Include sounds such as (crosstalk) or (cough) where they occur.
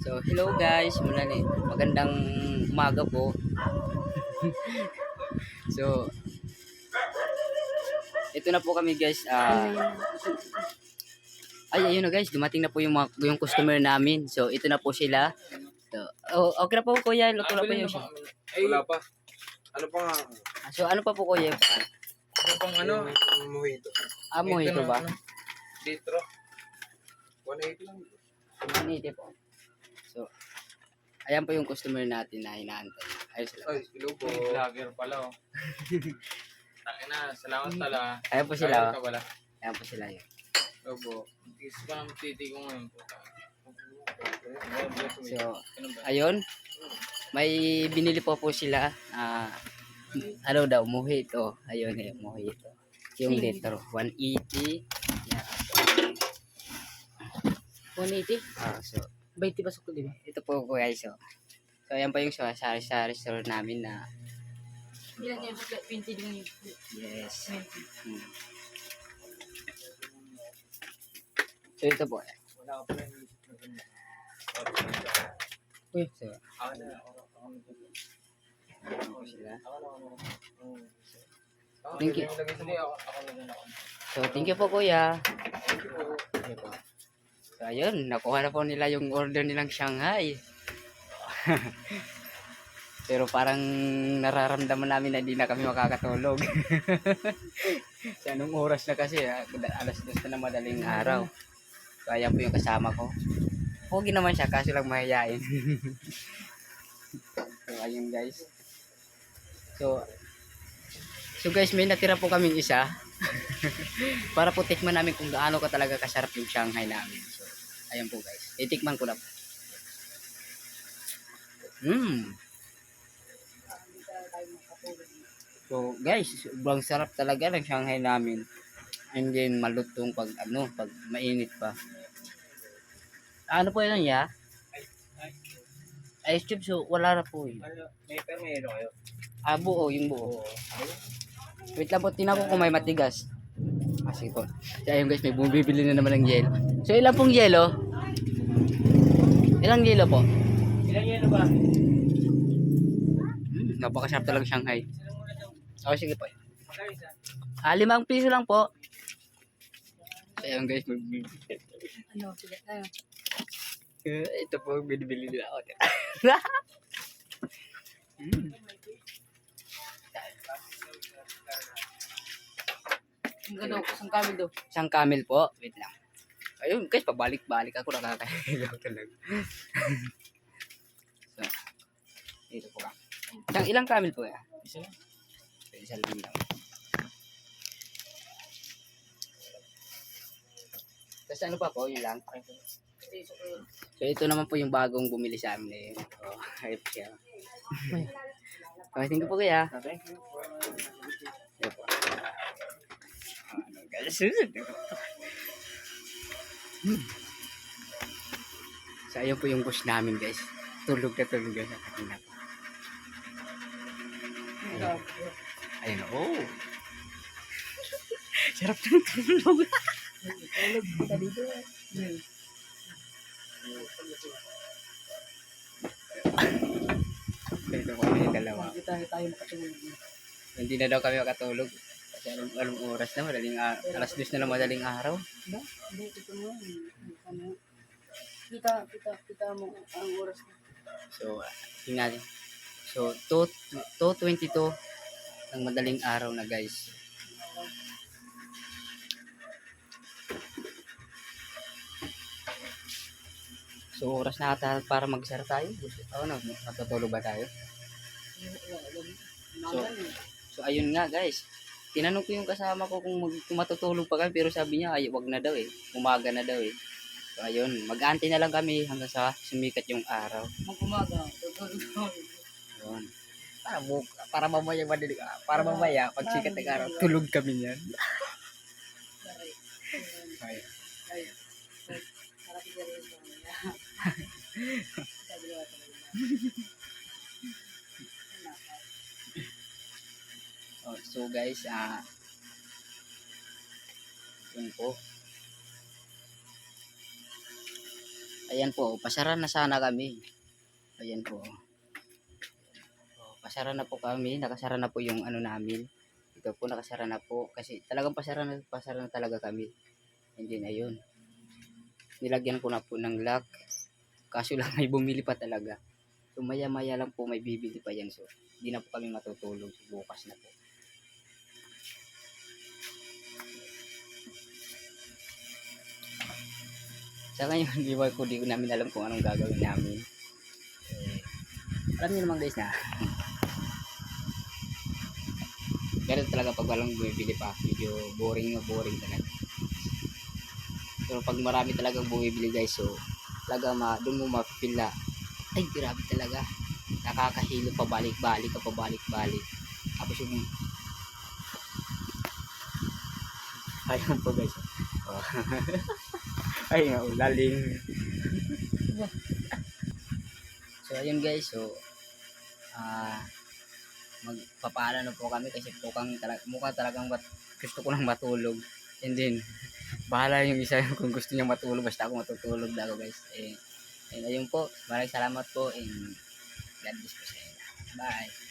So, hello guys. Mula ni magandang umaga po. (laughs) so, ito na po kami guys. Ah, ay, ayun na guys. Dumating na po yung, mga, yung customer namin. So, ito na po sila. So, oh, okay na po kuya. Luto na po yung Ay, wala pa. Ano pa nga? So, ano pa po kuya? Ano pang ano? Mojito. Ah, mojito ba? Ano? Litro. 180 lang. Hindi po. Ayan po yung customer natin na hinaantay. Ayos lang. Ay, hello po. Vlogger pala oh. (laughs) Takina, salamat pala. Ayan po sila. Vlogger ka pala. Ayan po sila yun. Hello po. Tigis pa ng titi ko ngayon po. So, ayun. May binili po po sila. Ah, ano daw, mojito. Ayun eh, mojito. Yung litro. 180. Yan. 180? Ah, so, 20 pasok ko, di ba? ito po po guys. So, so ayan pa yung sa, sa, sa restaurant namin na Ilan yan? 20 din yun. yes. Hmm. So, ito po. Uy, so. Thank you. So, thank you po kuya. Okay po. So, ayun, nakuha na po nila yung order nilang Shanghai. (laughs) Pero parang nararamdaman namin na hindi na kami makakatulog. (laughs) Sa anong oras na kasi, ah, alas dos na ng madaling araw. So, ayan po yung kasama ko. Pogi naman siya, kaso lang mahihain. (laughs) so, ayun guys. So, so guys, may natira po kaming isa para po tikman namin kung gaano ka talaga kasarap yung Shanghai namin. Ayan po guys. Itikman ko na po. Mm. So guys, sobrang sarap talaga ng Shanghai namin. And then malutong pag ano, pag mainit pa. Ano po yun ya? Ice cube so wala na po yun. May pero may ano kayo? Ah, buo, yung buo. Wait lang po, tinan ko kung may matigas. Ah, sige po. Kaya yung guys, may bumibili na naman ng yelo. So, ilan pong yelo? Ilang yelo po? Ilan yan ba? Hmm, napakasarap talaga Shanghai. Oh, sige po. Ah, limang piso lang po. Ayun guys, magbibili. Ano? Sige. Ano? Eh, Ito po binibili nila ako. (laughs) mm. Ko. Isang kamil daw. Isang camel po. Wait lang. Ayun guys, pabalik-balik ako nakakahigaw talaga. (laughs) so, dito po ka. Isang ilang camel po ya? Isa lang. Isa lang lang. Tapos ano pa po, yun lang. Ko. So ito naman po yung bagong bumili sa amin eh. Oh, (laughs) hype siya. Okay, thank you po kuya. Okay. Ano guys? Hmm. So ayun po yung boss namin guys. Tulog na tulog na kanina pa. Ayun, oh. Sarap ng tulog. Tulog ka dito. Hmm. Ito po yung dalawa. Hindi tayo makatulog. Hindi na daw kami makatulog. Kasi anong, anong oras na, madaling, a- alas 2 na lang madaling araw. Ba? Hindi, ito mo. Ano? Kita, kita, kita mo ang oras na. So, uh, tingnan natin. So, 2, 2.22 ng madaling araw na guys. So, oras na ata para magsara tayo. Oo, no, matutulog ba tayo? So, so ayun nga guys. Tinanong ko yung kasama ko kung, mag, kung matutulog pa kami pero sabi niya ay wag na daw eh. Umaga na daw eh. So ayun, mag-aantay na lang kami hanggang sa sumikat yung araw. Mag-umaga. Tutulog. Ayun. Para, bu- para mamaya madali, ah, para mamaya pag sikat ng araw, tulog kami niyan. Ay. Ay, Ay. Para siguro yun. Guys, ah yun po. Ayan po, pasara na sana kami. Ayan po. Oh, Pasara na po kami, nakasara na po yung ano namin. Ito po nakasara na po kasi talagang pasara na pasara na talaga kami. And then ayun. Nilagyan ko na po ng lock. Kaso lang (laughs) may bumili pa talaga. So maya maya lang po may bibili pa yan. So hindi na po kami matutulog. Bukas na po. Sa ngayon, (laughs) di ko, di ko namin alam kung anong gagawin namin. Eh, alam niyo naman guys na. (laughs) Pero talaga pag walang bumibili pa, medyo boring na boring talaga. Pero pag marami talagang bumibili guys, so talaga ma, doon mo mapipil na, ay grabe talaga. Nakakahilo pa balik-balik ka pa balik-balik. Tapos yung (laughs) Ayun po guys. Oh. Ay, ulaling. so, ayun guys. So, ah, magpapaala na po kami kasi mukhang, talaga, mukhang talagang mat, gusto ko lang matulog. And then, (laughs) bahala yung isa (laughs) kung gusto niya matulog. Basta ako matutulog na ako guys. Eh, and ayun po. Maraming salamat po. And God bless po sa inyo. Bye.